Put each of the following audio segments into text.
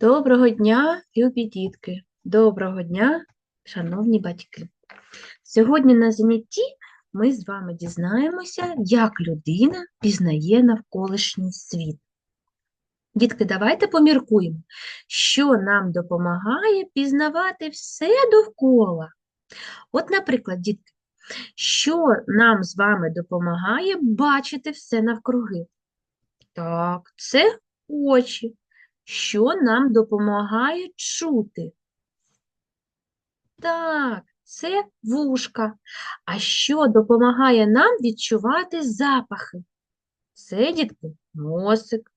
Доброго дня, любі дітки! Доброго дня, шановні батьки! Сьогодні на занятті ми з вами дізнаємося, як людина пізнає навколишній світ. Дітки, давайте поміркуємо, що нам допомагає пізнавати все довкола. От, наприклад, дітки, що нам з вами допомагає бачити все навкруги? Так, це очі. Що нам допомагає чути? Так, це вушка. А що допомагає нам відчувати запахи? Це, дітки, носик.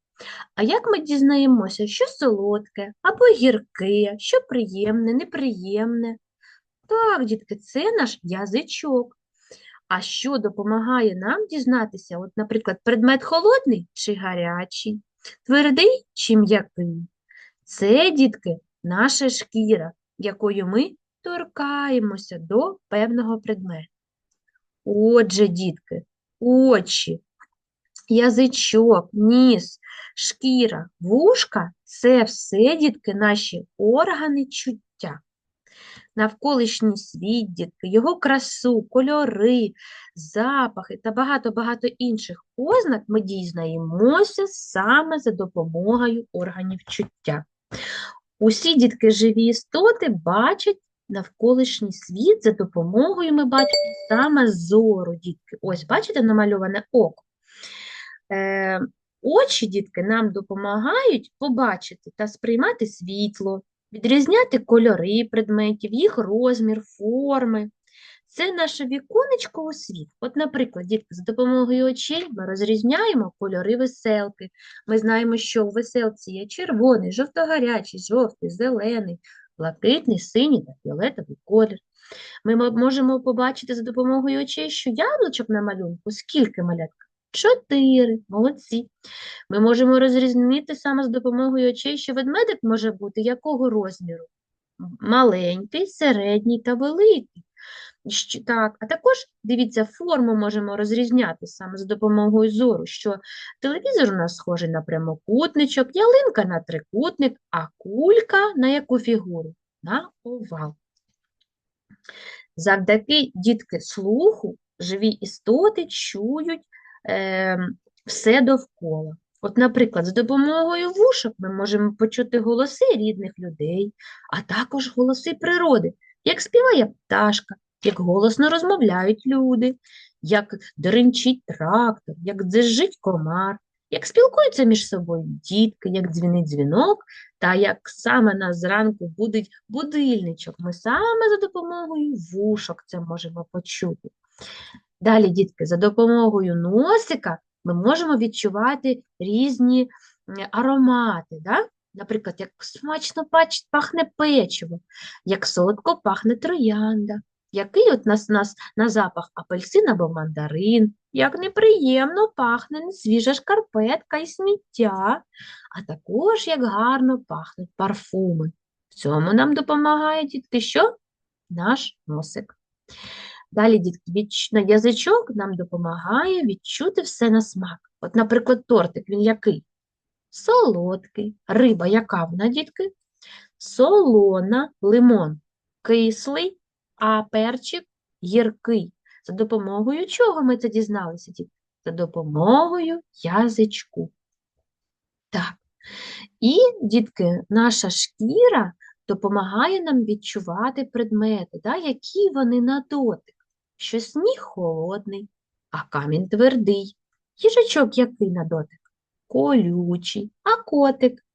А як ми дізнаємося, що солодке або гірке, що приємне, неприємне? Так, дітки, це наш язичок. А що допомагає нам дізнатися, от, наприклад, предмет холодний чи гарячий? Твердий чи м'який? Це, дітки, наша шкіра, якою ми торкаємося до певного предмету. Отже, дітки, очі, язичок, ніс, шкіра, вушка це все, дітки, наші органи чуття. Навколишній світ, дітки, його красу, кольори, запахи та багато-багато інших ознак ми дізнаємося саме за допомогою органів чуття. Усі дітки живі істоти бачать навколишній світ за допомогою ми бачимо саме зору, дітки. Ось, бачите, намальоване око. Е, Очі, дітки, нам допомагають побачити та сприймати світло, відрізняти кольори предметів, їх розмір, форми. Це наше віконечко у світ. От, наприклад, дітки, за допомогою очей ми розрізняємо кольори веселки. Ми знаємо, що у веселці є червоний, жовто-гарячий, жовтий, зелений, блакитний, синій та фіолетовий колір. Ми можемо побачити за допомогою очей, що яблучок на малюнку скільки малятка? Чотири. Молодці. Ми можемо розрізнити саме з допомогою очей, що ведмедик може бути якого розміру? Маленький, середній та великий. Так, а також, дивіться, форму можемо розрізняти саме з допомогою зору, що телевізор у нас схожий на прямокутничок, ялинка на трикутник, а кулька на яку фігуру? На овал. Завдяки дітки слуху живі істоти чують все довкола. От, наприклад, з допомогою вушок ми можемо почути голоси рідних людей, а також голоси природи, як співає пташка, як голосно розмовляють люди, як деренчить трактор, як дзижить комар, як спілкуються між собою дітки, як дзвінить дзвінок, та як саме нас зранку будить будильничок. Ми саме за допомогою вушок це можемо почути. Далі, дітки, за допомогою носика ми можемо відчувати різні аромати. Да? Наприклад, як смачно пахне печиво, як солодко пахне троянда, який от нас, нас на запах апельсин або мандарин, як неприємно пахне несвіжа шкарпетка і сміття, а також як гарно пахнуть парфуми. В цьому нам допомагає, дітки, що? Наш носик. Далі, дітки, відч- язичок нам допомагає відчути все на смак. От, наприклад, тортик, він який? Солодкий. Риба яка вона, дітки? Солона, лимон кислий, а перчик гіркий. За допомогою чого ми це дізналися, дітки? За допомогою язичку. Так. І, дітки, наша шкіра допомагає нам відчувати предмети, да, які вони на дотик. Що сніг холодний, а камінь твердий. Їжачок який на дотик? Колючий, а котик.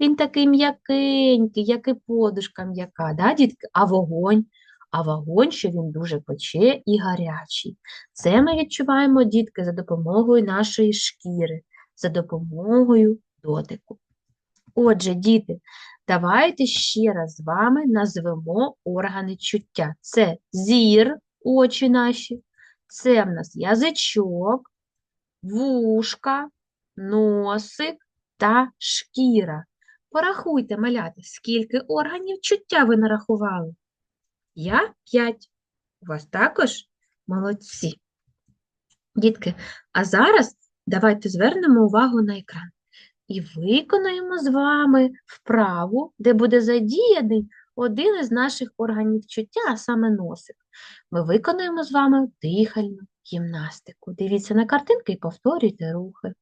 Він такий м'якенький, як і подушка м'яка, да, дітки? А вогонь? А вогонь, що він дуже пече і гарячий. Це ми відчуваємо, дітки, за допомогою нашої шкіри, за допомогою дотику. Отже, діти, давайте ще раз з вами назвемо органи чуття. Це зір, очі наші, це в нас язичок, вушка, носик та шкіра. Порахуйте, малята, скільки органів чуття ви нарахували? Я п'ять. У вас також молодці. Дітки, а зараз давайте звернемо увагу на екран. і виконаємо з вами вправу, де буде задіяний один із наших органів чуття, а саме носик. Ми виконуємо з вами дихальну гімнастику. Дивіться на картинки і повторюйте рухи.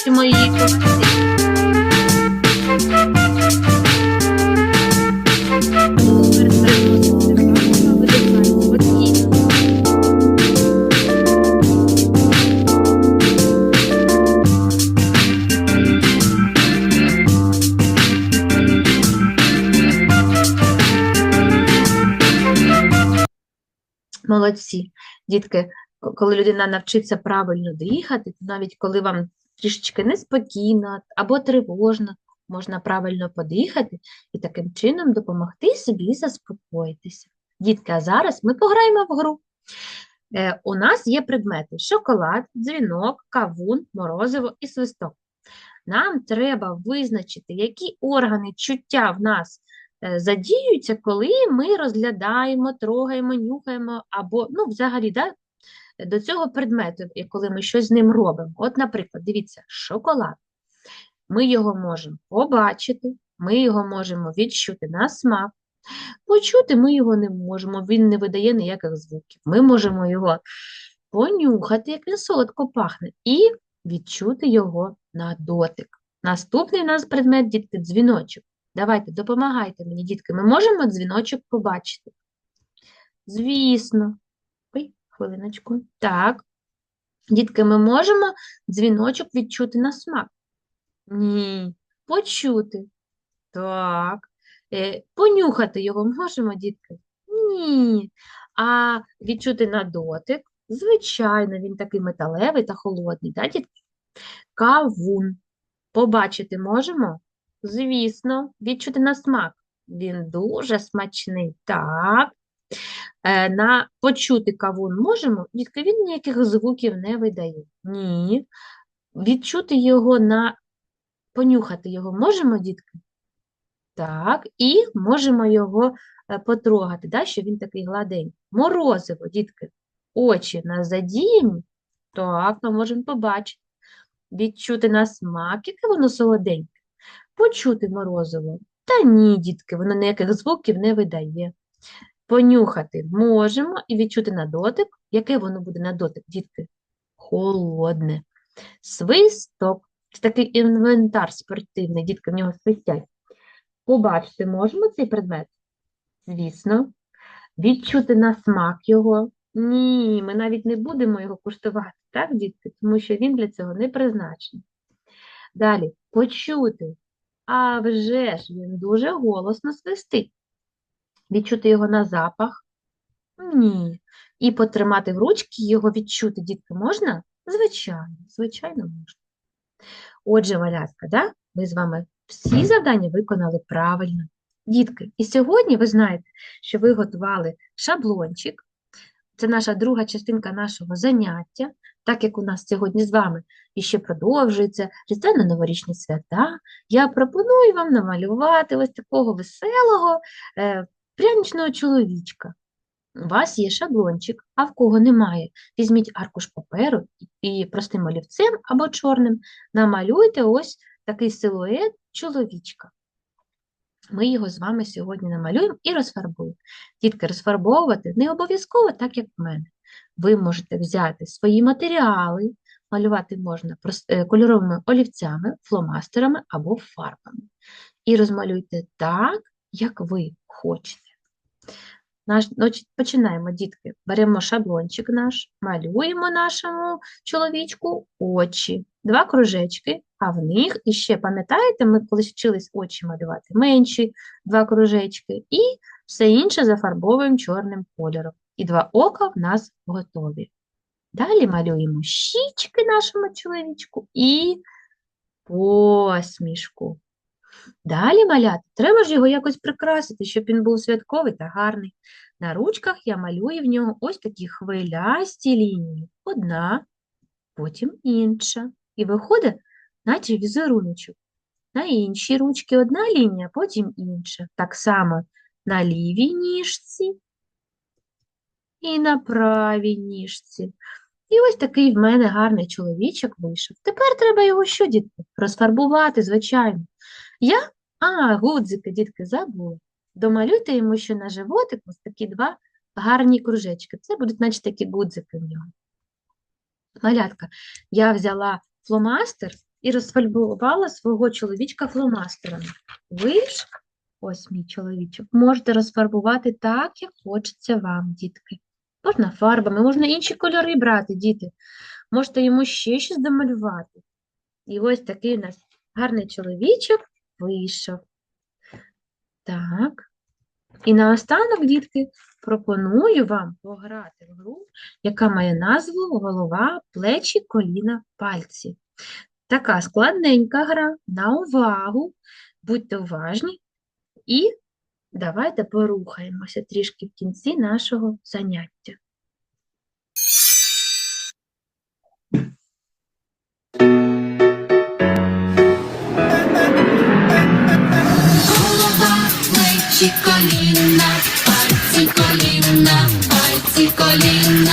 Хочемо її повести. Молодці. Дітки, коли людина навчиться правильно дихати, навіть коли вам трішечки неспокійно або тривожно, можна правильно подихати і таким чином допомогти собі заспокоїтися. Дітки, а зараз ми пограємо в гру. Е, у нас є предмети: шоколад, дзвінок, кавун, морозиво і свисток. Нам треба визначити, які органи чуття в нас е, задіюються, коли ми розглядаємо, трогаємо, нюхаємо або, ну, взагалі, да, до цього предмету, і коли ми щось з ним робимо. От, наприклад, дивіться, шоколад. Ми його можемо побачити, ми його можемо відчути на смак. Почути ми його не можемо, він не видає ніяких звуків. Ми можемо його понюхати, як він солодко пахне, і відчути його на дотик. Наступний у нас предмет, дітки, дзвіночок. Давайте, допомагайте мені, дітки. Ми можемо дзвіночок побачити? Звісно. Хвилиночку. Так. Дітки, ми можемо дзвіночок відчути на смак? Ні. Почути? Так. Е, понюхати його можемо, дітки? Ні. А відчути на дотик? Звичайно, він такий металевий та холодний, да, дітки? Кавун. Побачити можемо? Звісно. Відчути на смак? Він дуже смачний. Так. Е, на почути кавун можемо? Дітки, він ніяких звуків не видає. Ні. Відчути його на понюхати його можемо, дітки? Так, і можемо його е, потрогати, да, що він такий гладенький. Морозиво, дітки, очі на задіяні, так, ми можемо побачити. Відчути на смак, яке воно солоденьке. Почути морозиво. Та ні, дітки, воно ніяких звуків не видає. Понюхати можемо і відчути на дотик. Яке воно буде на дотик, дітки? Холодне. Свисток. Це такий інвентар спортивний, дітки в нього свистять. Побачити можемо цей предмет? Звісно. Відчути на смак його? Ні, ми навіть не будемо його куштувати, так, дітки? Тому що він для цього не призначений. Далі, почути. А вже ж він дуже голосно свистить. Відчути його на запах? Ні. І потримати в ручки його відчути, дітки, можна? Звичайно, звичайно, можна. Отже, малятка, да? ми з вами всі завдання виконали правильно. Дітки, і сьогодні ви знаєте, що ви готували шаблончик. Це наша друга частинка нашого заняття, так як у нас сьогодні з вами іще продовжується різдвяно-новорічні свята, я пропоную вам намалювати ось такого веселого е, пряничного чоловічка. У вас є шаблончик, а в кого немає, візьміть аркуш паперу і простим олівцем або чорним намалюйте ось такий силует чоловічка. Ми його з вами сьогодні намалюємо і розфарбуємо. Дітки, розфарбовувати не обов'язково так, як в мене. Ви можете взяти свої матеріали, малювати можна е, кольоровими олівцями, фломастерами або фарбами. І розмалюйте так, як ви хочете. Наш, значить, починаємо, дітки. Беремо шаблончик наш, малюємо нашому чоловічку очі. Два кружечки, а в них іще, пам'ятаєте, ми колись вчились очі малювати, менші два кружечки, і все інше зафарбовуємо чорним кольором. І два ока в нас готові. Далі малюємо щічки нашому чоловічку і посмішку. Далі малята, треба ж його якось прикрасити, щоб він був святковий та гарний. На ручках я малюю в нього ось такі хвилясті лінії. Одна, потім інша. І виходить, наче візеруночок. На іншій ручці одна лінія, потім інша. Так само на лівій ніжці і на правій ніжці. І ось такий в мене гарний чоловічок вийшов. Тепер треба його що, дітки? Розфарбувати, звичайно. Я, а, гудзики, дітки, забула. Домалюйте йому ще на животик ось такі два гарні кружечки. Це будуть, наче такі гудзики в нього. Малятка, я взяла фломастер і розфарбувала свого чоловічка фломастером. Ви ж, ось мій чоловічок, можете розфарбувати так, як хочеться вам, дітки. Можна фарбами, можна інші кольори брати, діти. Можете йому ще щось домалювати. І ось такий у нас гарний чоловічок вийшов. Так. І наостанок, дітки, пропоную вам пограти в гру, яка має назву Голова, плечі, коліна, пальці. Така складненька гра, на увагу, будьте уважні і давайте порухаємося трішки в кінці нашого заняття. Плечі, коліна, пальці, коліна, пальці, коліна,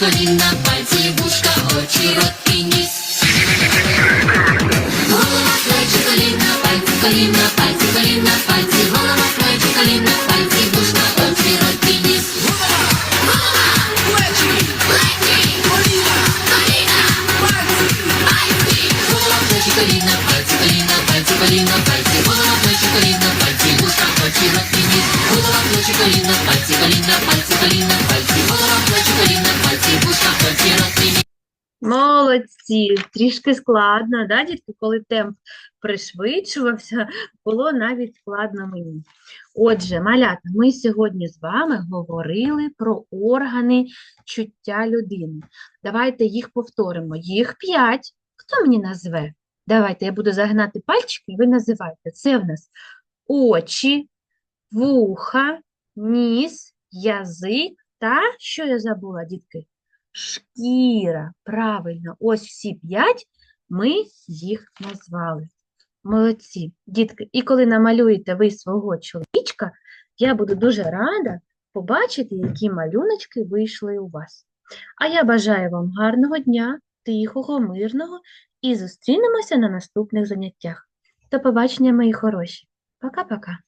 коліна, пальці, вушка, очі, рот і ніс. Голова, плечі, коліна, пальці, коліна, пальці, коліна, пальці, голова, плечі, коліна, пальці, вушка, очі, рот і ніс. Голова, плечі, плечі, коліна, коліна, пальці, пальці, голова, плечі, коліна, пальці, коліна, пальці, коліна, пальці, голова, плечі, коліна, пальці, вушка, очі, рот і ніс. Голова, плечі, коліна, пальці, коліна, пальці, Молодці, трішки складно, да, дітки, коли темп пришвидшувався, було навіть складно мені. Отже, малята, ми сьогодні з вами говорили про органи чуття людини. Давайте їх повторимо. Їх п'ять. Хто мені назве? Давайте я буду загинати пальчики, ви називайте. Це в нас очі, вуха, ніс, язик та, що я забула, дітки? Шкіра, правильно, ось всі п'ять ми їх назвали. Молодці, дітки. І коли намалюєте ви свого чоловічка, я буду дуже рада побачити, які малюночки вийшли у вас. А я бажаю вам гарного дня, тихого, мирного і зустрінемося на наступних заняттях. До побачення, мої хороші. Пока-пока.